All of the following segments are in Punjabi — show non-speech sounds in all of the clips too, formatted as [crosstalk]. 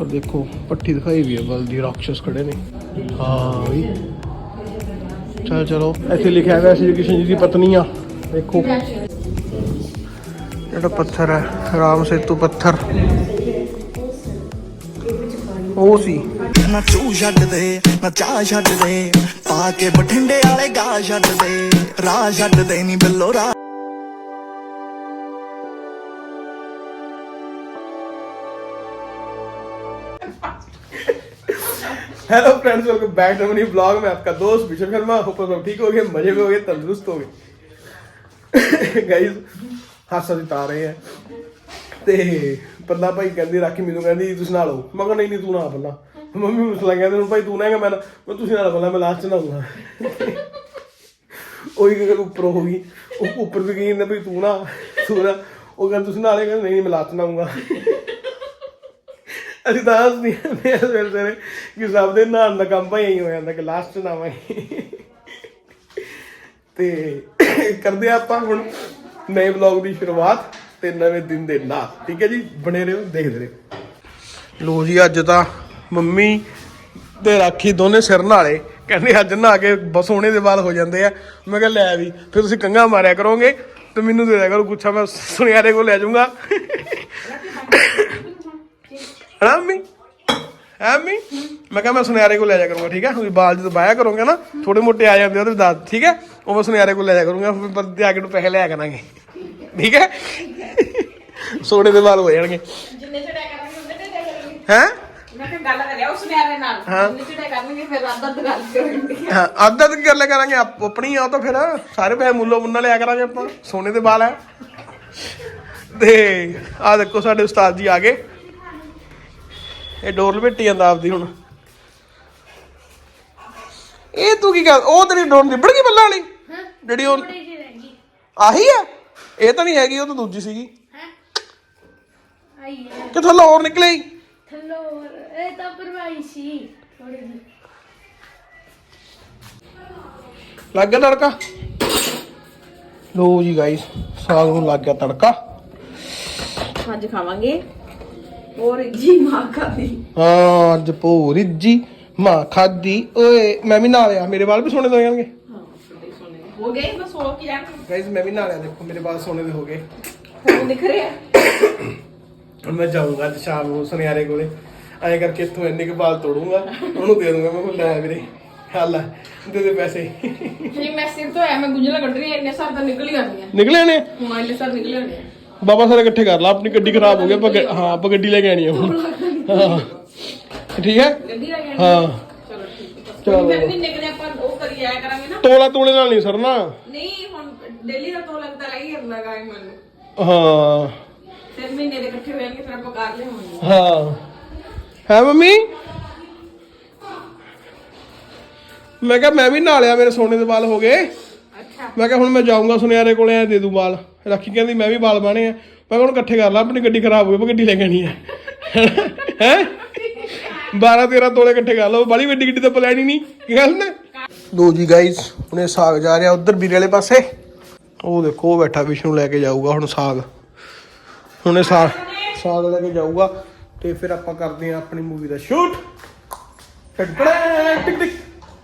ਔਰ ਦੇਖੋ, ਪੱਠੀ ਦਿਖਾਈ ਵੀ ਹੈ ਬਲਦੀ ਰਾਖਸ਼ ਖੜੇ ਨੇ। ਹਾਂ ਬਈ। ਚਲ ਚਲੋ, ਇੱਥੇ ਲਿਖਿਆ ਹੋਇਆ ਸ਼੍ਰੀ ਕ੍ਰਿਸ਼ਨ ਜੀ ਦੀ ਪਤਨੀ ਆ। ਦੇਖੋ। ਜਿਹੜਾ ਪੱਥਰ ਹੈ, ਰਾਮ ਸੇਤੂ ਪੱਥਰ। ਉਹ ਸੀ। ਨਾ ਚੂ ਛੱਡ ਦੇ, ਨਾ ਚਾਹ ਛੱਡ ਦੇ। ਪਾ ਕੇ ਬਠਿੰਡੇ ਵਾਲੇ ਗਾ ਛੱਡ ਦੇ। ਰਾਹ ਛੱਡ ਦੇ ਨਹੀਂ ਬਿੱਲੋ, ਰਾਹ hello friends welcome back to money blog में आपका दोस्त विशव शर्मा होप सब ठीक [laughs] हो गए मजे में हो गए तंदुरुस्त हो गए गाइस ਹਾਸਾ ਦੀ ਤਾਂ ਰਹੇ ਆ ਤੇ ਪੱਲਾ ਭਾਈ ਕਹਿੰਦੀ ਰਾਖੀ ਮੈਨੂੰ ਕਹਿੰਦੀ ਤੁਸੀਂ ਨਾ ਲਓ ਮੈਂ ਕਿਹਾ ਨਹੀਂ ਨਹੀਂ ਤੂੰ ਨਾ ਪੱਲਾ ਮੰਮੀ ਨੂੰ ਸਲਾ ਕਹਿੰਦੇ ਭਾਈ ਤੂੰ ਨਾ ਮੈਂ ਮੈਂ ਤੁਸੀਂ ਨਾ ਪੱਲਾ ਮੈਂ ਲਾਸਟ ਚ ਨਾਉਂਗਾ ਉਹੀ ਗੱਲ ਉੱਪਰ ਹੋ ਗਈ ਉਹ ਉੱਪਰ ਵੀ ਗਈ ਨੇ ਵੀ ਤੂੰ ਨਾ ਤੂੰ ਨਾ ਉਹ ਕਹਿੰਦਾ ਤੁਸੀਂ ਨਾਲੇ ਕਹਿੰਦੇ ਨਹੀਂ ਨਹੀਂ ਮੈਂ ਲਾਸਟ ਨਾਉਂਗਾ ਅਸੀਂ ਤਾਂ ਹੱਸਦੀ ਹਾਂ ਸਵੇਰੇ ਸਵੇਰੇ ਕਿ ਸਭ ਦੇ ਨਹਾਉਣ ਦਾ ਕੰਮ ਭਾਈ ਇਹੀ ਹੋ ਜਾਂਦਾ ਕਿ ਲਾਸਟ ਨਾਵਾਂਗੇ ਤੇ ਕਰਦੇ ਹਾਂ ਆਪਾਂ ਹੁਣ ਨਵੇਂ ਵਲੌਗ ਦੀ ਸ਼ੁਰੂਆਤ ਤੇ ਨਵੇਂ ਦਿਨ ਦੇ ਨਾਲ ਠੀਕ ਹੈ ਜੀ? ਬਣੇ ਰਹੋ, ਦੇਖਦੇ ਰਹੋ। ਲੋ ਜੀ, ਅੱਜ ਤਾਂ ਮੰਮੀ ਤੇ ਰਾਖੀ ਦੋਨੇ ਸਿਰ ਨਾਲੇ। ਕਹਿੰਦੇ ਅੱਜ ਨਹਾ ਕੇ ਬਸ ਸੋਹਣੇ ਦੇ ਵਾਲ ਹੋ ਜਾਂਦੇ ਆ। ਮੈਂ ਕਿਹਾ ਲੈ ਵੀ, ਫਿਰ ਤੁਸੀਂ ਕੰਗਾ ਮਾਰਿਆ ਕਰੋਗੇ ਤੇ ਮੈਨੂੰ ਦੇ ਦਿਆ ਕਰੋ ਗੁੱਛਾ, ਮੈਂ ਸੁਨਿਆਰੇ ਕੋਲ ਲੈ ਜਾਊਂਗਾ। ਹਣਾ ਮੰਮੀ? ਹੈ ਮੰਮੀ? ਮੈਂ ਕਿਹਾ ਮੈਂ ਸੁਨਿਆਰੇ ਕੋਲ ਲੈ ਜਾ ਕਰੂੰਗਾ ਠੀਕ ਹੈ? ਤੁਸੀਂ ਬਾਲ ਜਦੋਂ ਬਾਇਆ ਕਰੋਗੇ ਨਾ ਥੋੜੇ ਮੋਟੇ ਆ ਜਾਂਦੇ ਉਹਦੇ ਦੱਸ ਠੀਕ ਹੈ? ਉਹ ਮੈਂ ਸੁਨਿਆਰੇ ਕੋਲ ਲੈ ਜਾ ਕਰੂੰਗਾ ਫਿਰ ਤੇ ਆ ਕੇ ਨੂੰ ਪੈਸੇ ਲਿਆ ਕਰਾਂਗੇ ਠੀਕ ਹੈ? ਸੋਨੇ ਦੇ ਵਾਲ ਹੋ ਜਾਣਗੇ। ਜਿੰਨੇ ਚੜਿਆ ਕਰਾਂਗੇ ਉਹਨੇ ਤੇ ਕਰਾਂਗੇ ਹੈ? ਮੈਂ ਕਿਹਾ ਗੱਲ ਕਰਿਆ ਉਸ ਨਿਆਰੇ ਨਾਲ ਜਿੰਨੇ ਚੜਿਆ ਕਰਨਗੇ ਫਿਰ ਅੱਧ ਗੱਲ ਕਰਾਂਗੇ ਹਾਂ ਅੱਧਾ ਤਾਂ ਕਰ ਲਿਆ ਕਰਾਂਗੇ ਆਪ- ਆਪਣੀ ਆ ਉਹ ਤਾਂ ਫਿਰ ਸਾਰੇ ਪੈਸੇ ਮੁੱਲੋ ਮੁੰਨਾ ਲਿਆ ਕਰਾਂਗੇ ਆਪਾਂ ਸੋਨੇ ਦੇ ਵਾਲ ਹੈ। ਤੇ ਆ ਦੇਖੋ ਸਾਡੇ ਉਸਤਾਦ ਜੀ ਆ ਗਏ। ਇਹ ਡੋਰ ਲਪੇਟੀ ਜਾਂਦਾ ਆਪਦੀ ਹੁਣ। ਇਹ ਤੂੰ ਕੀ ਕਰ ਉਹ ਤੇਰੀ ਡੋਰ ਨਿਬੜ ਗਈ ਬੱਲਾਂ ਵਾਲੀ? ਜਿਹੜੀ ਉਹ ਆਹੀ ਆ? ਇਹ ਤਾਂ ਨਹੀਂ ਹੈਗੀ ਉਹ ਤਾਂ ਦੂਜੀ ਸੀਗੀ। ਆਈ ਹੈ ਕਿ ਥੱਲੇ ਹੋਰ ਨਿਕਲੇ? ਥੱਲੋ ਇਹ ਤਾਂ ਪਰਵਾਈ ਸੀ ਥੋੜੀ ਜਿਹੀ। ਲੱਗ ਗਿਆ ਤੜਕਾ? ਲੋ ਜੀ ਗਾਇਸ ਸਾਗ ਨੂੰ ਲੱਗ ਗਿਆ ਤੜਕਾ। ਅੱਜ ਖਾਵਾਂਗੇ ਜੀ ਮਾਂ ਖਾਦੀ। ਹਾਂ ਅੱਜ ਭੋਰੀ ਜੀ ਮਾਂ ਖਾਦੀ। ਓਏ ਮੈਂ ਵੀ ਨਾਲ ਆ। ਮੇਰੇ ਵਾਲ ਵੀ ਸੋਨੇ ਦੇ ਹੋ ਜਾਣਗੇ। ਹਾਂ ਛੋਟੇ ਸੋਨੇ ਦੇ। ਹੋ ਗਏ? ਬਸ ਹੋ ਕੀ ਜਾਣ ਗਾਇਸ ਮੈਂ ਵੀ ਨਾਲ ਆ। ਦੇਖੋ ਮੇਰੇ ਵਾਲ ਸੋਨੇ ਦੇ ਹੋ ਗਏ। ਹੁਣ ਦਿਖ ਰਿਹਾ ਹੁਣ ਮੈਂ ਜਾਊਂਗਾ ਅੱਜ ਸ਼ਾਮ ਨੂੰ ਸੁਨਿਆਰੇ ਕੋਲੇ। ਐਂ ਕਰਕੇ ਇੱਥੋਂ ਇੰਨੇ ਕੁ ਵਾਲ ਤੋੜੂੰਗਾ। ਉਹਨੂੰ ਦੇ ਦੂੰਗਾ ਮੈਂ। ਕਿਹਾ ਲੈ ਵੀਰੇ ਹੱਲ ਆ, ਦੇ ਦੇ ਪੈਸੇ। ਜੀ ਮੈਂ ਸਿਰ ਤੋਂ ਐ ਮੈਂ ਗੁੰਝਲਾ ਕੱਢ ਰਹੀ ਐ ਇੰਨੇ ਸਾਰ ਤਾਂ ਨਿਕਲ ਹੀ ਆਣੀ ਐ ਨਿਕਲੇ ਨੇ ਹੁਣ ਇੰਨੇ ਸਾਰ ਨਿਕਲ ਆਣੇ ਬਾਬਾ ਸਾਰੇ ਇਕੱਠੇ ਕਰ ਲਾ ਆਪਣੀ ਗੱਡੀ ਖਰਾਬ ਹੋ ਗਈ ਆਪਾਂ ਗ- ਹਾਂ ਆਪਾਂ ਗੱਡੀ ਲੈ ਕੇ ਆਣੀ ਆ ਹੁਣ। ਹਾਂ। ਠੀਕ ਹੈ? ਗੱਡੀ ਲੱਗ ਜਾਣੀ ਹਾਂ। ਚਲੋ ਠੀਕ ਹੈ। ਚਲੋ। ਮਹੀਨੇ ਕਦੇ ਆਪਾਂ ਉਹ ਕਰੀ ਆਇਆ ਕਰਾਂਗੇ ਨਾ। ਤੋਲਾ ਤੋਲੇ ਨਾਲ ਨਹੀਂ ਸਰਨਾ। ਨਹੀਂ ਹੁਣ ਡੇਲੀ ਦਾ ਤੋਂ ਲੱਗਦਾ ਲੱਗ ਹੀ ਜਾਂਦਾ ਗਾਇ ਮੈਨੂੰ ਹਾਂ। ਫਿਰ ਮਹੀਨੇ ਦੇ ਇਕੱਠੇ ਹੋ ਜਾਣਗੇ ਫਿਰ ਆਪਾਂ ਕਰ ਲਿਆਵਾਂਗੇ ਹਾਂ। ਹੈ ਮੰਮੀ? ਮੈਂ ਕਿਹਾ ਮੈਂ ਵੀ ਨਾਲਿਆ ਮੇਰੇ ਸੋਨੇ ਦੇ ਵਾਲ ਹੋ ਗਏ। ਮੈਂ ਕਿਹਾ ਹੁਣ ਮੈਂ ਜਾਊਂਗਾ ਸੁਨਿਆਰੇ ਕੋਲੇ ਐ ਦੇ ਦੂੰ ਵਾਲ ਰਾਖੀ ਕਹਿੰਦੀ ਮੈਂ ਵੀ ਵਾਲ ਬਾਣੇ ਆ ਮੈਂ ਕਿਹਾ ਹੁਣ ਇਕੱਠੇ ਕਰ ਲਾ ਆਪਣੀ ਗੱਡੀ ਖਰਾਬ ਹੋ ਗਈ ਮੈਂ ਗੱਡੀ ਲੈ ਕੇ ਆਣੀ ਹੈ ਹੈ 12 13 ਤੋਲੇ ਇਕੱਠੇ ਕਰ ਲਓ ਬੜੀ ਵੱਡੀ ਗੱਡੀ ਤਾਂ ਆਪਾਂ ਲੈਣੀ ਨਹੀਂ ਕੀ ਗੱਲ ਨਾ ਲੋ ਜੀ ਗਾਇਸ ਹੁਣੇ ਸਾਗ ਜਾ ਰਿਹਾ ਉਧਰ ਵੀਰੇ ਵਾਲੇ ਪਾਸੇ ਉਹ ਦੇਖੋ ਉਹ ਬੈਠਾ ਵਿਸ਼ਨੂੰ ਲੈ ਕੇ ਜਾਊਗਾ ਹੁਣ ਸਾਗ ਹੁਣੇ ਸਾਗ ਸਾਗ ਲੈ ਕੇ ਜਾਊਗਾ ਤੇ ਫਿਰ ਆਪਾਂ ਕਰਦੇ ਹਾਂ ਆਪਣੀ मूवी ਦਾ शूट टिक टिक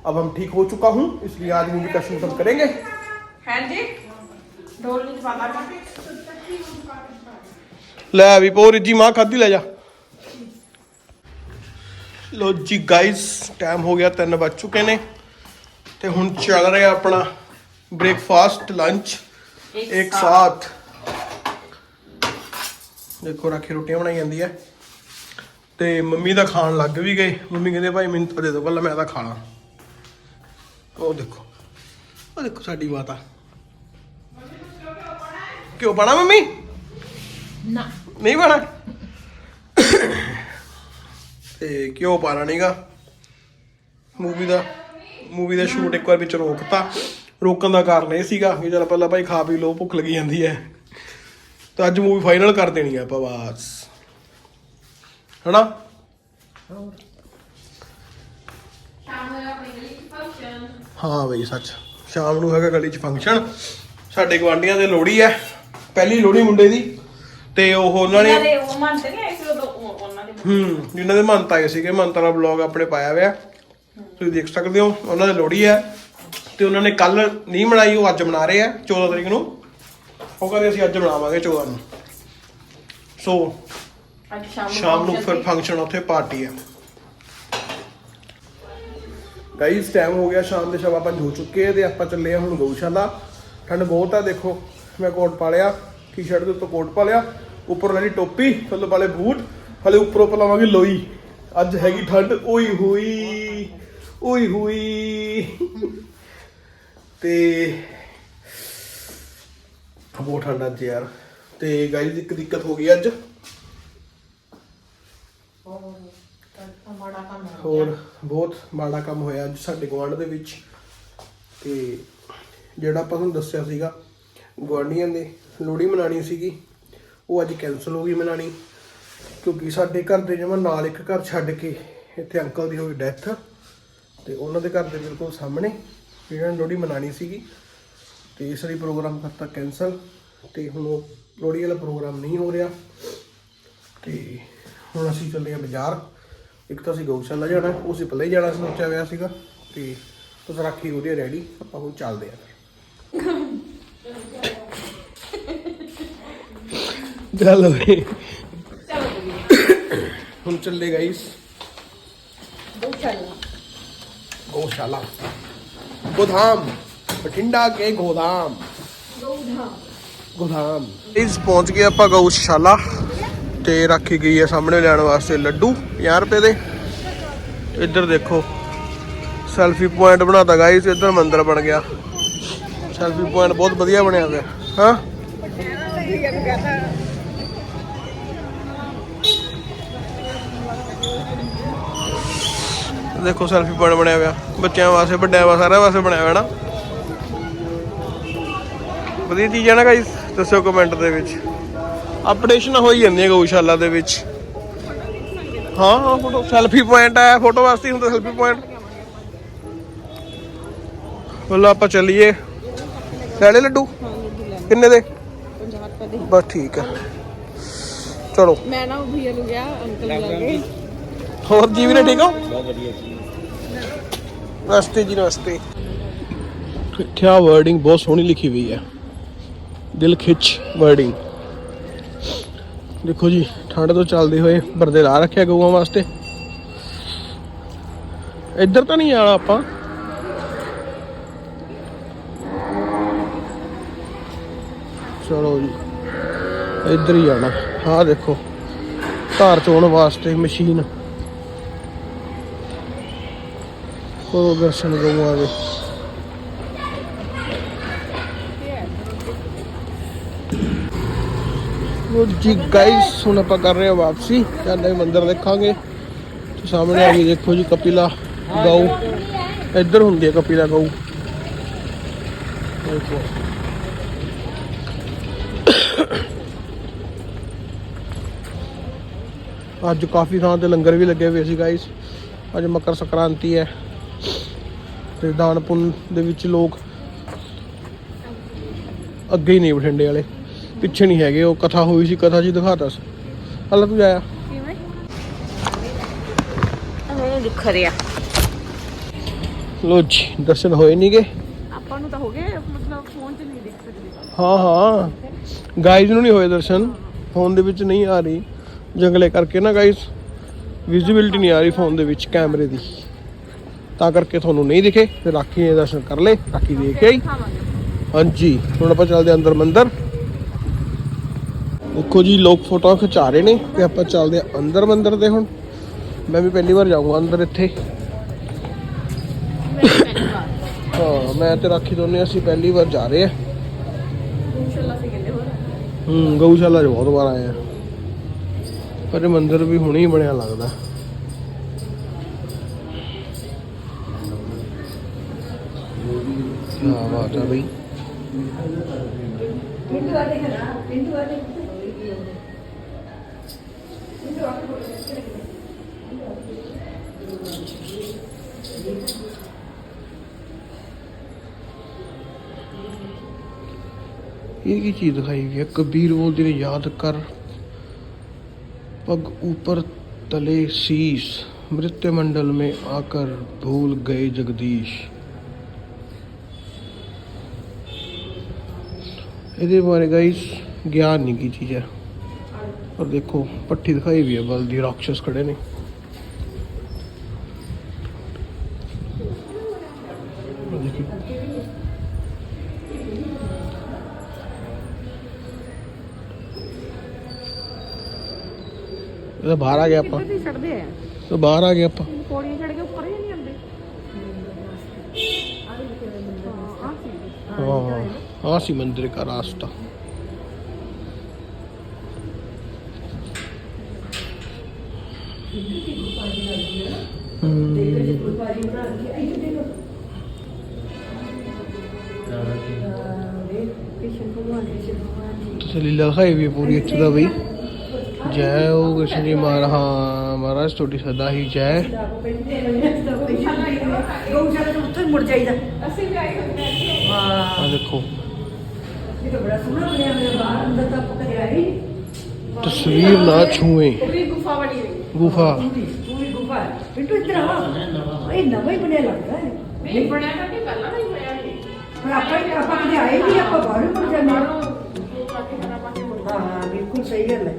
अब हम ठीक हो चुका हूँ इसलिए आज मूवी का शूट हम करेंगे ਹਾਂਜੀ? ਢੋਲ ਨਹੀਂ ਪਾਤਾ ਲੈ ਵੀ ਪੋਰੀ ਜੀ ਮਾਂ ਖਾਦੀ ਲੈ ਜਾ। ਲੋ ਜੀ ਗਾਇਸ ਟਾਈਮ ਹੋ ਗਿਆ 3 ਵੱਜ ਚੁੱਕੇ ਨੇ। ਤੇ ਹੁਣ ਚੱਲ ਰਿਹਾ ਆਪਣਾ ਬ੍ਰੇਕਫਾਸਟ ਲੰਚ ਇੱਕ ਸਾਥ। ਦੇਖੋ ਰਾਖੀ ਰੋਟੀਆਂ ਬਣਾਈ ਜਾਂਦੀ ਹੈ। ਤੇ ਮੰਮੀ ਦਾ ਖਾਣ ਲੱਗ ਵੀ ਗਏ। ਮੰਮੀ ਕਹਿੰਦੇ ਭਾਈ ਮੈਨੂੰ ਤਾਂ ਦੇ ਦਿਓ ਪਹਿਲਾਂ ਮੈਂ ਤਾਂ ਖਾਣਾ ਉਹ ਦੇਖੋ ਉਹ ਦੇਖੋ ਸਾਡੀ ਮਾਤਾ। ਕਿਉਂ ਬਣਾ ਮੰਮੀ? ਨਾ। ਨਹੀਂ ਬਣਾ ਤੇ ਕਿਉਂ ਪਾਣਾ ਨਹੀਂਗਾ? ਮੂਵੀ ਦਾ ਮੂਵੀ ਦਾ ਸ਼ੂਟ ਇੱਕ ਵਾਰ ਵਿੱਚ ਰੋਕਤਾ। ਰੋਕਣ ਦਾ ਕਾਰਨ ਇਹ ਸੀਗਾ ਕਿ ਚਲ ਪਹਿਲਾਂ ਭਾਈ ਖਾ ਪੀ ਲੋ ਭੁੱਖ ਲੱਗੀ ਜਾਂਦੀ ਹੈ। ਤਾਂ ਅੱਜ ਮੂਵੀ ਫਾਈਨਲ ਕਰ ਦੇਣੀ ਆ ਆਪਾਂ ਬਸ। ਹਨਾ? ਹਾਂ ਬਈ ਸੱਚ। ਸ਼ਾਮ ਨੂੰ ਹੈਗਾ ਗਲੀ 'ਚ ਫੰਕਸ਼ਨ ਸਾਡੇ ਗਵਾਂਡੀਆਂ ਦੇ ਲੋਹੜੀ ਹੈ। ਪਹਿਲੀ ਲੋਹੜੀ ਮੁੰਡੇ ਦੀ ਤੇ ਉਹ ਉਹਨਾਂ ਨੇ ਦੇ ਉਹ ਮੰਨਦੇ ਨਹੀਂ ਐਸੇ ਉਦੋਂ ਉਹ- ਉਹਨਾਂ ਦੇ ਹੂੰ ਜਿਨ੍ਹਾਂ ਦੇ ਮੰਤ ਆਏ ਸੀਗੇ ਮੰਤ ਵਾਲਾ ਵਲੌਗ ਆਪਣੇ ਪਾਇਆ ਹੋਇਆ। ਤੁਸੀਂ ਦੇਖ ਸਕਦੇ ਹੋ ਉਹਨਾਂ ਦੀ ਲੋਹੜੀ ਹੈ। ਤੇ ਉਹਨਾਂ ਨੇ ਕੱਲ ਨਹੀਂ ਮਨਾਈ ਉਹ ਅੱਜ ਮਨਾ ਰਹੇ ਆ 14 ਤਰੀਕ ਨੂੰ। ਉਹ ਕਹਿੰਦੇ ਅਸੀਂ ਅੱਜ ਮਨਾਵਾਂਗੇ 14 ਨੂੰ। ਸੋ ਅੱਜ ਸ਼ਾਮ ਨੂੰ ਸ਼ਾਮ ਨੂੰ ਫਿਰ। ਫੰਕਸ਼ਨ ਉੱਥੇ ਪਾਰਟੀ ਹੈ ਗਾਈਸ ਟਾਈਮ ਹੋ ਗਿਆ ਸ਼ਾਮ ਦੇ ਸਵਾ ਪੰਜ ਹੋ ਚੁੱਕੇ ਆ ਤੇ ਆਪਾਂ ਚੱਲੇ ਆ ਹੁਣ ਗਊਸ਼ਾਲਾ। ਠੰਡ ਬਹੁਤ ਆ ਦੇਖੋ। ਮੈਂ ਕੋਟ ਪਾ ਲਿਆ ਟੀ-ਸ਼ਰਟ ਦੇ ਉੱਤੇ ਕੋਟ ਪਾ ਲਿਆ, ਉੱਪਰ ਲੈਣੀ ਟੋਪੀ, ਥੱਲੇ ਵਾਲੇ ਬੂਟ, ਹਲੇ ਉੱਪਰੋਂ ਪਲਾਵਾਂਗੇ ਲੋਈ। ਅੱਜ ਹੈਗੀ ਠੰਡ ਓਈ ਹੋਈ ਓਈ ਹੋਈ। ਤੇ ਬਹੁਤ ਠੰਡ ਅੱਜ ਯਾਰ। ਤੇ ਗਾਈਸ ਇੱਕ ਦਿੱਕਤ ਹੋ ਗਈ ਅੱਜ। ਹੋਰ, ਬਹੁਤ ਮਾੜਾ ਕੰਮ ਹੋਇਆ ਅੱਜ ਸਾਡੇ ਗੁਆਂਢ ਦੇ ਵਿੱਚ। ਤੇ ਜਿਹੜਾ ਆਪਾਂ ਤੁਹਾਨੂੰ ਦੱਸਿਆ ਸੀਗਾ ਗੁਆਂਢੀਆਂ ਦੇ ਲੋਹੜੀ ਮਨਾਣੀ ਸੀਗੀ। ਉਹ ਅੱਜ ਕੈਨਸਲ ਹੋ ਗਈ ਮਨਾਣੀ ਕਿਉਂਕਿ ਸਾਡੇ ਘਰ ਦੇ ਜਮਾ ਨਾਲ ਇੱਕ ਘਰ ਛੱਡ ਕੇ ਇੱਥੇ ਅੰਕਲ ਦੀ ਹੋਈ ਡੈਥ ਤੇ ਉਹਨਾਂ ਦੇ ਘਰ ਦੇ ਬਿਲਕੁਲ ਸਾਹਮਣੇ ਜਿਹੜਾ ਲੋਹੜੀ ਮਨਾਣੀ ਸੀਗੀ। ਤੇ ਇਸ ਲਈ ਪ੍ਰੋਗਰਾਮ ਕਰਤਾ ਕੈਨਸਲ ਤੇ ਹੁਣ ਉਹ ਲੋਹੜੀ ਵਾਲਾ ਪ੍ਰੋਗਰਾਮ ਨਹੀਂ ਹੋ ਰਿਹਾ। ਤੇ ਹੁਣ ਅਸੀਂ ਚੱਲੇ ਆ ਬਾਜ਼ਾਰ। ਇੱਕ ਤਾਂ ਅਸੀਂ ਗਊਸ਼ਾਲਾ ਜਾਣਾ, ਉਹ ਅਸੀਂ ਪਹਿਲਾਂ ਹੀ ਜਾਣਾ ਸੋਚਿਆ ਹੋਇਆ ਸੀਗਾ। ਤੇ ਤੁਸੀਂ ਰੱਖੀ ਉਹਦੀ ਰੈਡੀ, ਆਪਾਂ ਹੁਣ ਚੱਲਦੇ ਆ ਚਲੋ ਵੀ ਹੁਣ ਚੱਲੇ ਗਾਈਸ ਗਊਸ਼ਾਲਾ। ਗੋਧਾਮ ਬਠਿੰਡਾ ਕੇ ਗੋਧਾਮ ਗੋਧਾਮ ਇਸ ਪਹੁੰਚ ਗਏ ਆਪਾਂ ਗਊਸ਼ਾਲਾ ਤੇ ਰੱਖੀ ਗਈ ਹੈ ਸਾਹਮਣੇ ਲੈਣ ਵਾਸਤੇ ਲੱਡੂ 50 ਰੁਪਏ ਦੇ। ਇੱਧਰ ਦੇਖੋ ਸੈਲਫੀ ਪੁਆਇੰਟ ਬਣਾਤਾ ਗਾਈਸ ਇੱਧਰ ਮੰਦਿਰ ਬਣ ਗਿਆ। ਸੈਲਫੀ ਪੁਆਇੰਟ ਬਹੁਤ ਵਧੀਆ ਬਣਿਆ ਹੋਇਆ ਹਾਂ? ਦੇਖੋ ਸੈਲਫੀ ਪੁਆਇੰਟ ਬਣਿਆ ਹੋਇਆ ਬੱਚਿਆਂ ਵਾਸਤੇ ਵੱਡਿਆਂ ਵਾਸਤੇ ਸਾਰਿਆਂ ਵਾਸਤੇ ਬਣਿਆ ਹੋਇਆ ਨਾ। ਵਧੀਆ ਚੀਜ਼ ਹੈ ਨਾ ਗਾਈਸ ਦੱਸਿਓ ਕਮੈਂਟ ਦੇ ਵਿੱਚ। ਅਪਡੇਸ਼ਨ ਹੋਈ ਜਾਂਦੀ ਹੈ ਗਊਸ਼ਾਲਾ ਦੇ ਵਿੱਚ। ਹਾਂ ਹਾਂ ਫੋਟੋ ਸੈਲਫੀ ਪੁਆਇੰਟ ਹੈ ਫੋਟੋ ਵਾਸਤੇ ਹੁੰਦਾ ਸੈਲਫੀ ਪੁਆਇੰਟ ਬੋਲੋ ਆਪਾਂ ਚੱਲੀਏ। ਲੈ ਲੱਡੂ? ਕਿੰਨੇ ਦੇ? 50 ਰੁਪਏ ਦੇ। ਬਸ ਠੀਕ ਹੈ ਚਲੋ। ਮੈਂ ਨਾ ਉਹ ਭਈਆ ਨੂੰ ਗਿਆ ਅੰਕਲ ਲੱਗੇ ਹੋਰ ਜੀ ਵੀਰੇ ਠੀਕ ਹੋ? ਬਹੁਤ ਵਧੀਆ ਜੀ। ਨਮਸਤੇ ਜੀ ਨਮਸਤੇ ਇੱਥੇ ਆ ਵਰਡਿੰਗ ਬਹੁਤ ਸੋਹਣੀ ਲਿਖੀ ਹੋਈ ਹੈ। ਦਿਲ ਖਿੱਚ ਵਰਡਿੰਗ ਦੇਖੋ ਜੀ ਠੰਡ ਤੋਂ ਚੱਲਦੇ ਹੋਏ ਬਰਦੇ ਲਾ ਰੱਖਿਆ ਗਊਆਂ ਵਾਸਤੇ। ਇੱਧਰ ਤਾਂ ਨਹੀਂ ਆਣਾ ਆਪਾਂ। ਚਲੋ ਜੀ ਇੱਧਰ ਹੀ ਆਣਾ ਆਹ ਦੇਖੋ ਧਾਰ ਚੋਣ ਵਾਸਤੇ ਮਸ਼ੀਨ। ਉਹ ਦਰਸ਼ਨ ਗਊਆਂ ਦੇ ਲੋ ਜੀ ਗਾਇਸ ਹੁਣ ਆਪਾਂ ਕਰ ਰਹੇ ਹਾਂ ਵਾਪਸੀ। ਜਾਂਦੇ ਮੰਦਿਰ ਦੇਖਾਂਗੇ। ਤੇ ਸਾਹਮਣੇ ਆ ਗਈ ਦੇਖੋ ਜੀ, ਕਪਿਲਾ ਗਊ। ਇੱਧਰ ਹੁੰਦੀ ਹੈ ਕਪਿਲਾ ਗਊ। ਦੇਖੋ ਅੱਜ ਕਾਫੀ ਥਾਂ ਤੇ ਲੰਗਰ ਵੀ ਲੱਗੇ ਹੋਏ ਸੀ ਗਾਇਸ ਅੱਜ ਮਕਰ ਸੰਕ੍ਰਾਂਤੀ ਹੈ। ਤੇ ਦਾਨ ਪੁੰਨ ਦੇ ਵਿੱਚ ਲੋਕ ਅੱਗੇ ਹੀ ਨਹੀਂ ਬਠਿੰਡੇ ਵਾਲੇ। ਪਿੱਛੇ ਨਹੀਂ ਹੈਗੇ ਉਹ ਕਥਾ ਹੋਈ ਸੀ ਕਥਾ ਜੀ ਦਿਖਾਤਾ ਸੀ। ਹਲਾ ਤੂੰ ਕਿਵੇਂ? ਦੁੱਖ ਰਿਆ ਲੋ ਜੀ ਦਰਸ਼ਨ ਹੋਏ ਨਹੀਂਗੇ ਆਪਾਂ ਨੂੰ ਤਾਂ ਹੋ ਗਏ ਮਤਲਬ ਫੋਨ 'ਚ ਨਹੀਂ ਦੇਖ ਸਕਦੇ। ਹਾਂ ਹਾਂ। ਗਾਈਜ਼ ਨੂੰ ਨਹੀਂ ਹੋਏ ਦਰਸ਼ਨ। ਫੋਨ ਦੇ ਵਿੱਚ ਨਹੀਂ ਆ ਰਹੀ। ਜੰਗਲੇ ਕਰਕੇ ਨਾ ਗਾਈਜ਼ ਵਿਜ਼ਿਬਿਲਟੀ ਨਹੀਂ ਆ ਰਹੀ ਫੋਨ ਦੇ ਵਿੱਚ ਕੈਮਰੇ ਦੀ। ਤਾਂ ਕਰਕੇ ਤੁਹਾਨੂੰ ਨਹੀਂ ਦਿਖੇ। ਤੇ ਰਾਖੀ ਨੇ ਦਰਸ਼ਨ ਕਰ ਲਏ ਰਾਖੀ ਦੇਖ ਆਈ। ਹਾਂਜੀ ਹੁਣ ਆਪਾਂ ਚੱਲਦੇ ਅੰਦਰ ਮੰਦਰ। ਦੇਖੋ ਜੀ ਲੋਕ ਫੋਟੋਆਂ ਖਿਚਾ ਰਹੇ ਨੇ ਤੇ ਆਪਾਂ ਚੱਲਦੇ ਹਾਂ ਅੰਦਰ ਮੰਦਰ ਦੇ ਹੁਣ। ਮੈਂ ਵੀ ਪਹਿਲੀ ਵਾਰ ਜਾਊਂਗਾ ਅੰਦਰ ਇੱਥੇ। ਹਾਂ ਮੈਂ ਤੇ ਰਾਖੀ ਦੋਨੇ ਅਸੀਂ ਪਹਿਲੀ ਵਾਰ ਜਾ ਰਹੇ ਸੀ ਕਹਿੰਦੇ ਹੋਰ। ਹੂੰ ਗਊਸ਼ਾਲਾ 'ਚ ਬਹੁਤ ਵਾਰ ਆਏ ਆ ਪਰ ਇਹ ਮੰਦਿਰ ਵੀ ਹੁਣੇ ਹੀ ਬਣਿਆ ਲੱਗਦਾ। क्या बात है भाई ये की चीज़ दिखाई गई है। कबीर वो दिन याद कर। पग ऊपर तले शीश। मृत्युमंडल में आकर भूल गए जगदीश। ਇਹਦੇ ਬਾਰੇ ਗਾਇਸ ਗਿਆਨ ਨਹੀਂ ਕੀ ਚੀਜ਼ ਹੈ। ਔਰ ਦੇਖੋ ਪੱਠੀ ਦਿਖਾਈ ਵੀ ਹੈ ਬਲਦੀ ਰਾਖਸ਼ ਖੜੇ ਨੇ। ਇਹਦਾ ਬਾਹਰ ਆ ਗਿਆ ਆਪਾਂ। ਛੱਡਦੇ ਆ? ਤਾਂ ਬਾਹਰ ਆ ਗਏ ਆਪਾਂ। ਪੌੜੀਆਂ ਚੜ ਕੇ ਉੱਪਰ ਹੀ ਨਹੀਂ ਆਉਂਦੇ। हाँ काशी मंदिर का रास्ता। तो लीला भी पूरी अच्छी था भाई। जय हो कृष्ण जी महाराज हाँ महाराज थोड़ी सदा ही जय। हाँ, देखो। ਇਹ ਤਾਂ ਬੜਾ ਸੋਹਣਾ ਬਣਿਆ ਹੋਇਆ ਬਾਹਰ ਅੰਦਰ ਤਾਂ ਆਏ ਨਹੀਂ ਤਸਵੀਰ ਨਾ ਛੂਏ ਪੂਰੀ ਗੁਫਾ ਬਣੀ ਹੋਈ ਗੁਫਾ। ਪੂਰੀ ਗੁਫਾ ਹੈ। ਬਿੱਟੂ ਇੱਧਰ ਆ ਇਹ ਨਵਾਂ ਹੀ ਬਣਿਆ ਲੱਗਦਾ ਹੈ। ਨਹੀਂ ਬਣਿਆ ਤਾਂ ਕਿ ਪਹਿਲਾਂ ਨਹੀਂ ਹੋਇਆ ਇਹ ਪਰ ਆਪਾਂ ਆਪਾਂ ਕਦੇ ਆਏ ਨਹੀਂ ਆਪਾਂ ਬਾਹਰ ਹੀ। ਮੁੜ ਜਾਂਦੇ ਹਾਂ। ਹਾਂ ਹਾਂ ਬਿਲਕੁਲ ਸਹੀ ਗੱਲ ਹੈ।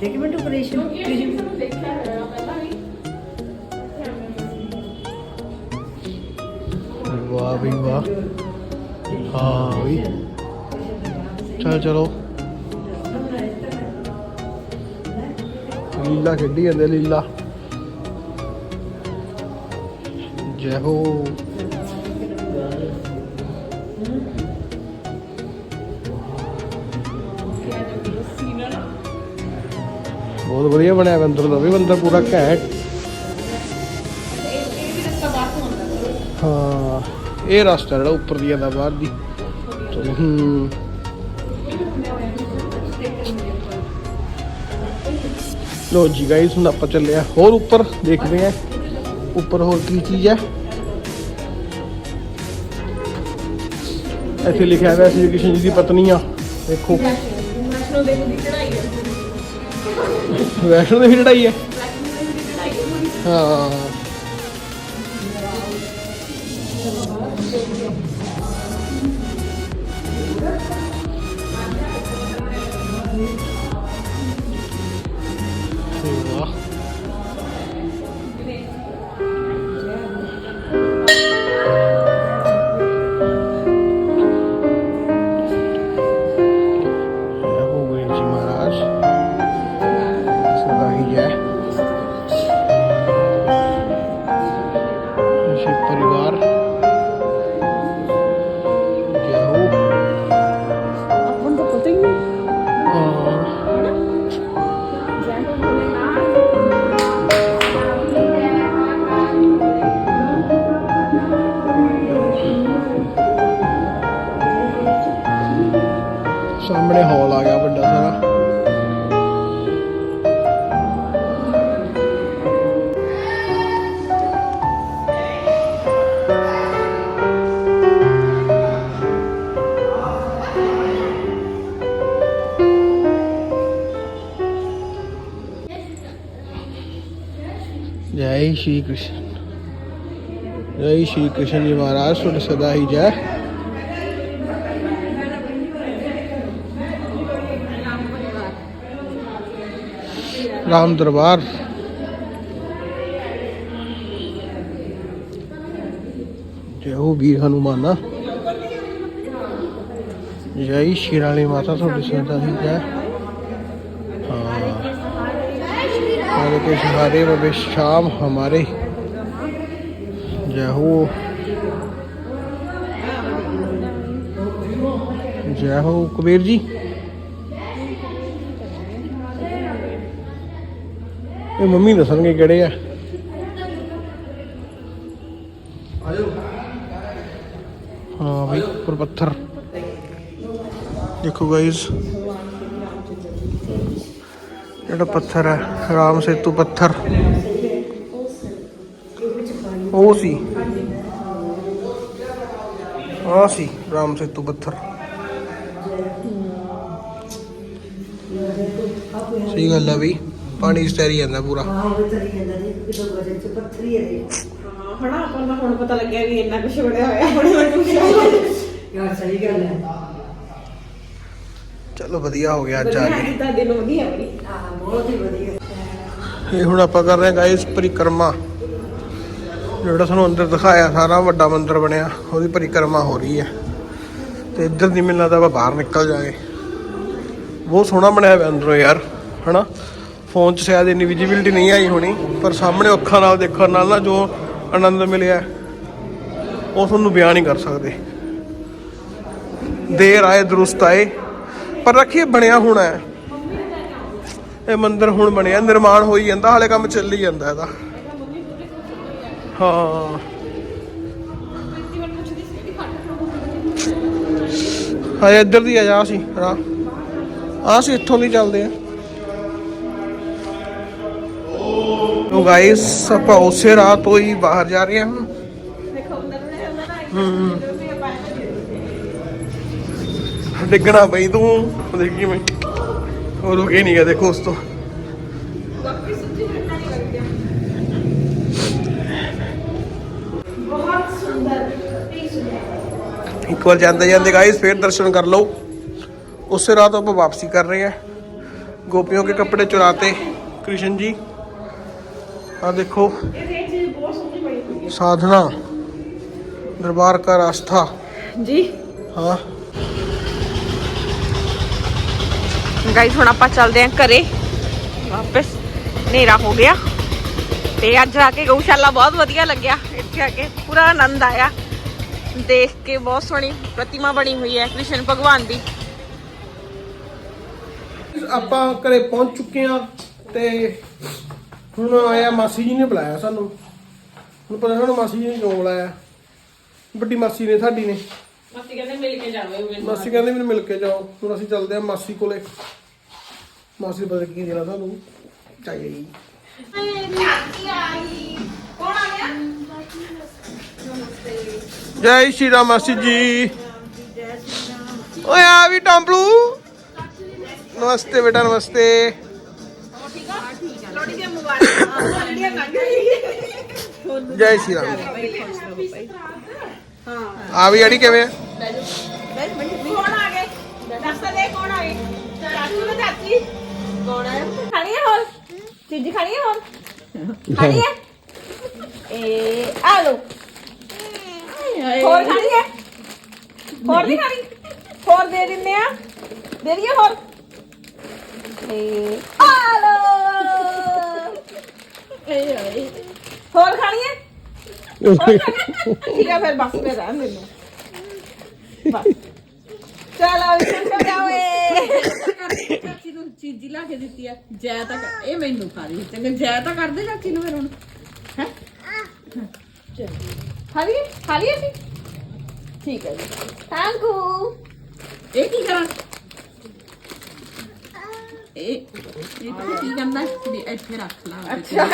ਦੇਖ ਮਿੰਟੂ ਆਪਰੇਸ਼ਨ ਕਿਉਂਕਿ ਇਹ ਚੀਜ਼ ਨੂੰ ਦੇਖਿਆ ਹੋਇਆ ਪਹਿਲਾਂ ਵੀ। ਵਾਹ ਵੀ ਵਾਹ। ਹਾਂ ਵੀ। ਚਲ ਚਲੋ। ਲੀਲਾ ਖੇਡੀ ਜਾਂਦੇ ਲੀਲਾ। ਜੈ ਹੋ। ਬਹੁਤ ਵਧੀਆ ਬਣਿਆ ਵਾ ਦਾ ਵੀ ਅੰਦਰ ਪੂਰਾ ਘੈਂਟ। ਹਾਂ ਇਹ ਰਸਤਾ ਜਿਹੜਾ ਉੱਪਰ ਦੀ ਜਾਂਦਾ ਬਾਹਰ ਦੀ। ਚਲੋ, ਹੂੰ। ਲੋ ਜੀ ਗਾਇਸ ਹੁਣ ਆਪਾਂ ਚੱਲੇ ਆ ਹੋਰ ਉੱਪਰ, ਦੇਖਦੇ ਆ ਉੱਪਰ ਹੋਰ ਕੀ ਚੀਜ਼ ਹੈ। ਇੱਥੇ ਲਿਖਿਆ ਹੋਇਆ ਸੀ ਕ੍ਰਿਸ਼ਨ ਜੀ ਦੀ ਪਤਨੀ ਆ। ਦੇਖੋ। ਵੈਸ਼ਨੋ ਦੇਵੀ ਦੀ ਚੜਾਈ ਹੈ। ਵੈਸ਼ਨੋ ਦੇਵੀ ਚੜਾਈ ਹੈ। ਵੈਸ਼ਨੋ श्री कृष्ण जय श्री कृष्ण जी महाराज ਤੁਹਾਡੇ ਸਦਾ ਹੀ ਜੈ राम दरबार जय हो वीर हनुमाना जय शिराली माता थोड़ी सदा ही जय के सहारे वे शाम हमारे जय हो जय हो कबीर जी ਇਹ ਮੰਮੀ ਦੱਸਣਗੇ ਕਿਹੜੇ ਆ ਹਾਂ ਬਈ ਉੱਪਰ ਪੱਥਰ ਦੇਖੋ ਗਾਇਸ ਜਿਹੜਾ ਪੱਥਰ ਹੈ ਰਾਮ ਸੇਤੂ ਪੱਥਰ। ਉਹ ਸੀ। ਆ ਸੀ ਰਾਮ ਸੇਤੂ ਪੱਥਰ। ਸਹੀ ਗੱਲ ਹੈ ਬਈ ਪਾਣੀ ਇਸ ਤੈਰੀ ਜਾਂਦਾ ਪੂਰਾ। ਹਾਂ ਉਹ ਤਰੀ ਜਾਂਦਾ ਨਹੀਂ ਕਿਦੋਂ ਵਜਨ ਚ ਪੱਥਰੀ ਹੈ ਇਹ। ਹਾਂ ਹਣਾ ਆਪਾਂ ਨੂੰ ਹੁਣ ਪਤਾ ਲੱਗਿਆ ਵੀ ਇੰਨਾ ਕੁਝ ਬਣਿਆ ਹੋਇਆ ਬੜੀ ਬੜੀ ਯਾਰ ਸਹੀ ਗੱਲ ਹੈ। ਚਲੋ ਵਧੀਆ ਹੋ ਗਿਆ ਅੱਜ ਆ ਕੇ ਤਾਂ ਦਿਨ ਵਧੀਆ ਬੜੀ ਹਾਂ ਬਹੁਤ ਹੀ ਵਧੀਆ। ਇਹ ਹੁਣ ਆਪਾਂ ਕਰ ਰਹੇ ਹਾਂ ਗਾਇਸ ਪਰਿਕਰਮਾ। ਜਿਹੜਾ ਸਾਨੂੰ ਅੰਦਰ ਦਿਖਾਇਆ ਸਾਰਾ ਵੱਡਾ ਮੰਦਿਰ ਬਣਿਆ ਉਹਦੀ ਪਰਿਕਰਮਾ ਹੋ ਰਹੀ ਹੈ। ਤੇ ਇੱਧਰ ਦੀ ਮੈਨੂੰ ਲੱਗਦਾ ਆਪਾਂ ਬਾਹਰ ਨਿਕਲ ਜਾਗੇ ਬਹੁਤ ਸੋਹਣਾ ਬਣਿਆ ਹੋਇਆ ਅੰਦਰੋਂ ਯਾਰ ਹਨਾ? ਫੋਨ 'ਚ ਸ਼ਾਇਦ ਇੰਨੀ ਵਿਜ਼ਿਬਿਲਟੀ ਨਹੀਂ ਆਈ ਹੋਣੀ ਪਰ ਸਾਹਮਣੇ ਅੱਖਾਂ ਨਾਲ ਦੇਖਣ ਨਾਲ ਨਾ ਜੋ ਆਨੰਦ ਮਿਲਿਆ ਉਹ ਤੁਹਾਨੂੰ ਬਿਆਨ ਨਹੀਂ ਕਰ ਸਕਦੇ। ਦੇਰ ਆਏ ਦਰੁਸਤ ਆਏ। ਪਰ ਰੱਖੀਏ ਬਣਿਆ ਹੋਣਾ ਹੈ। ਇਹ ਮੰਦਿਰ ਹੁਣ ਬਣਿਆ ਨਿਰਮਾਣ ਹੋਈ ਜਾਂਦਾ ਹਾਲੇ ਕੰਮ ਚੱਲੀ ਜਾਂਦਾ ਇਹਦਾ। ਹਾਂ। ਹਾਂ ਇੱਧਰ ਦੀ ਆ ਜਾ ਸੀ ਰਾ ਆ ਸੀ ਇੱਥੋਂ ਦੀ ਚੱਲਦੇ ਆ ਤੋ ਗਾਇਸ ਆਪਾਂ ਉਸੇ ਰਾਹ ਤੋਂ ਹੀ ਬਾਹਰ ਜਾ ਰਹੇ ਹਾਂ। ਹੁਣ ਡਿੱਗਣਾ ਪਈ ਤੂੰ। ਦੇਖੀ ਮੈਂ ਉਹ ਰੁਕੇ ਨਹੀਂ ਗਿਆ ਦੇਖੋ ਉਸ ਤੋਂ। ਇੱਕ ਵਾਰ ਜਾਂਦੇ ਜਾਂਦੇ ਗਾਇਸ ਫੇਰ ਦਰਸ਼ਨ ਕਰ ਲਓ। ਉਸੇ ਰਾਤ ਆਪਾਂ ਵਾਪਸੀ ਕਰ ਰਹੇ ਆ ਗੋਪੀਆਂ ਕੇ ਕੱਪੜੇ ਚੁਰਾਤੇ ਕ੍ਰਿਸ਼ਨ ਜੀ। ਆ ਦੇਖੋ। ਸਾਧਨਾ। ਦਰਬਾਰ ਕਾ ਰਾਸਤਾ। ਜੀ। ਹਾਂ। ਗਾਈਸ ਹੁਣ ਆਪਾਂ ਚੱਲਦੇ ਆਂ ਘਰੇ। ਵਾਪਸ। ਹਨੇਰਾ ਹੋ ਗਿਆ। ਤੇ ਅੱਜ ਆ ਕੇ ਗਊਸ਼ਾਲਾ ਬਹੁਤ ਵਧੀਆ ਲੱਗਿਆ। ਇੱਥੇ ਆ ਕੇ ਪੂਰਾ ਆਨੰਦ ਆਇਆ। ਦੇਖ ਕੇ ਬਹੁਤ ਸੋਹਣੀ ਪ੍ਰਤਿਮਾ ਬਣੀ ਹੋਈ ਹੈ ਕ੍ਰਿਸ਼ਨ ਭਗਵਾਨ ਦੀ। ਆਪਾਂ ਘਰੇ ਪਹੁੰਚ ਚੁੱਕੇ ਆ ਤੇ ਹੁਣ ਆਇਆ ਮਾਸੀ ਜੀ ਨੇ ਬੁਲਾਇਆ ਸਾਨੂੰ। ਹੁਣ ਪਤਾ ਸਾਨੂੰ ਮਾਸੀ ਜੀ ਨੇ ਕਿਉਂ ਬੁਲਾਇਆ। ਵੱਡੀ ਮਾਸੀ ਨੇ ਸਾਡੀ ਨੇ। ਮਾਸੀ ਕਹਿੰਦੇ ਮਿਲ ਕੇ ਜਾਵੇ ਮਾਸੀ ਕਹਿੰਦੇ ਮੈਨੂੰ ਮਿਲ ਕੇ ਜਾਓ। ਹੁਣ ਅਸੀਂ ਚੱਲਦੇ ਆ ਮਾਸੀ ਕੋਲੇ। ਮਾਸੀ ਪਤਾ ਕੀ ਦੇਣਾ ਸਾਨੂੰ ਚਾਹੀਏ ਜੀ ਕੌਣ ਆ ਗਿਆ ਜੈ ਸ਼੍ਰੀ ਰਾਮ ਮਾਸੀ ਜੀ ਓਏ ਆ ਵੀ ਟੰਬਲੂ ਨਮਸਤੇ ਬੇਟਾ ਨਮਸਤੇ ਲੋੜੀ ਦੀਆਂ ਮੁਬਾਰਕਾਂ ਲੋੜੀਆਂ ਲੰਘ ਗਈ ਜੈ ਸ਼੍ਰੀ ਰਾਮ ਆ ਵੀ ਖਾਣੀ ਹੈ ਹੋਰ ਚੀਜ਼ ਖਾਣੀ ਹੈ ਹੋਰ ਖਾਣੀ ਹੈ? ਏ, ਆ ਲੋ ਹੋਰ ਖਾਣੀ ਹੈ? ਹੋਰ ਨਹੀਂ ਖਾਣੀ? ਹੋਰ ਦੇ ਦਿੰਨੇ ਆ। ਦੇ ਦਈਏ ਹੋਰ। ਏ, ਆ ਲੋ ਏ ਏ ਹੋਰ ਖਾਣੀ ਹੈ? ਹੋਰ ਖਾਣੀ ਹੈ? ਠੀਕ ਹੈ, ਫਿਰ ਬਸ ਮੈਂ ਰਹਿਣ ਦਿੰਦਾ ਬਸ। ਚਲੋ, ਇਸ ਜਾਓ ਚਾਚੀ ਨੂੰ ਚੀਜ਼ੀ ਲਾ ਕੇ ਦਿੱਤੀ ਆ। ਜੈ ਤਾਂ ਕਰ- ਇਹ ਮੈਨੂੰ ਖਾ ਰਹੀ ਚੰਗਾ ਜੈ ਤਾਂ ਕਰਦੇ ਚਾਚੀ ਨੂੰ ਫਿਰ ਹੁਣ। ਹੈ? ਖਾ ਲਈ ਖਾ ਲਈ ਅਸੀਂ? ਠੀਕ ਹੈ ਜੀ। Thank you. ਇਹ ਕੀ ਕਰਾਂ? ਇਹ ਇਹ ਪਤਾ ਕੀ ਕਰਦਾ ਵੀ ਇੱਥੇ ਰੱਖ ਲਾ। ਅੱਛਾ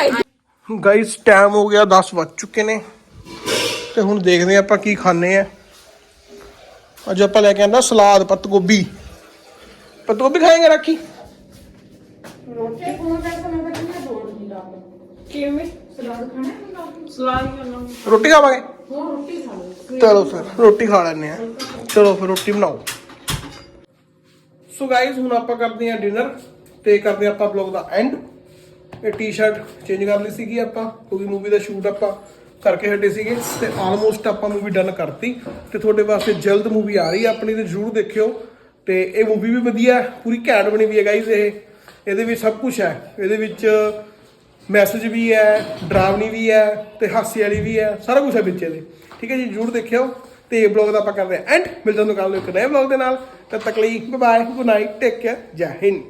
ਗਾਇਸ ਟਾਈਮ ਹੋ ਗਿਆ 10 ਵੱਜ ਚੁੱਕੇ ਨੇ। ਤੇ ਹੁਣ ਦੇਖਦੇ ਹਾਂ ਆਪਾਂ ਕੀ ਖਾਣੇ ਆ। ਅੱਜ ਆਪਾਂ ਲੈ ਕੇ ਆਂਦਾ ਸਲਾਦ ਪੱਤ ਗੋਭੀ। ਪੱਤ ਗੋਭੀ ਖਾਏਗਾ ਰਾਖੀ? ਕਿਵੇਂ? ਸਲਾਦ ਖਾਣਾ ਸਲਾਦ ਕਰਨਾ ਰੋਟੀ ਖਾਵਾਂਗੇ? ਚਲੋ ਫਿਰ ਰੋਟੀ ਖਾ ਲੈਣੇ ਆ ਚਲੋ ਫਿਰ ਰੋਟੀ ਬਣਾਓ। ਸੋ ਗਾਇਸ ਹੁਣ ਆਪਾਂ ਕਰਦੇ ਆ ਡਿਨਰ ਤੇ ਕਰਦੇ ਆਪਾਂ ਬਲੌਗ ਦਾ ਐਂਡ ਇਹ ਟੀ-ਸ਼ਰਟ ਚੇਂਜ ਕਰ ਲਈ ਸੀਗੀ ਆਪਾਂ ਕਿਉਂਕਿ ਮੂਵੀ ਦਾ ਸ਼ੂਟ ਆਪਾਂ ਕਰਕੇ ਹਟੇ ਸੀਗੇ ਤੇ ਆਲਮੋਸਟ ਆਪਾਂ ਮੂਵੀ ਡਨ ਕਰਤੀ। ਤੇ ਤੁਹਾਡੇ ਵਾਸਤੇ ਜਲਦ ਮੂਵੀ ਆ ਰਹੀ ਹੈ ਆਪਣੀ ਤੇ ਜਰੂਰ ਦੇਖਿਓ। ਤੇ ਇਹ ਮੂਵੀ ਵੀ ਵਧੀਆ ਪੂਰੀ ਘੈਂਟ ਬਣੀ ਵੀ ਹੈ ਗਾਇਸ ਇਹ। ਇਹਦੇ ਵਿੱਚ ਸਭ ਕੁਝ ਹੈ। ਇਹਦੇ ਵਿੱਚ ਮੈਸੇਜ ਵੀ ਹੈ ਡਰਾਵਣੀ ਵੀ ਹੈ ਤੇ ਹਾਸੇ ਵਾਲੀ ਵੀ ਹੈ, ਸਾਰਾ ਕੁਝ ਹੈ ਵਿੱਚ ਇਹਦੇ। ਠੀਕ ਹੈ ਜੀ, ਜਰੂਰ ਦੇਖਿਓ। ਤੇ ਇਹ ਬਲੌਗ ਦਾ ਆਪਾਂ ਕਰਦੇ ਹਾਂ ਐਂਡ ਮਿਲਦੇ ਹਾਂ ਤੁਹਾਨੂੰ ਕੱਲ ਨੂੰ ਇੱਕ ਨਵੇਂ ਬਲੌਗ ਦੇ ਨਾਲ। ਤਦ ਤੱਕ ਲਈ bye bye good night take care ਜੈ ਹਿੰਦ।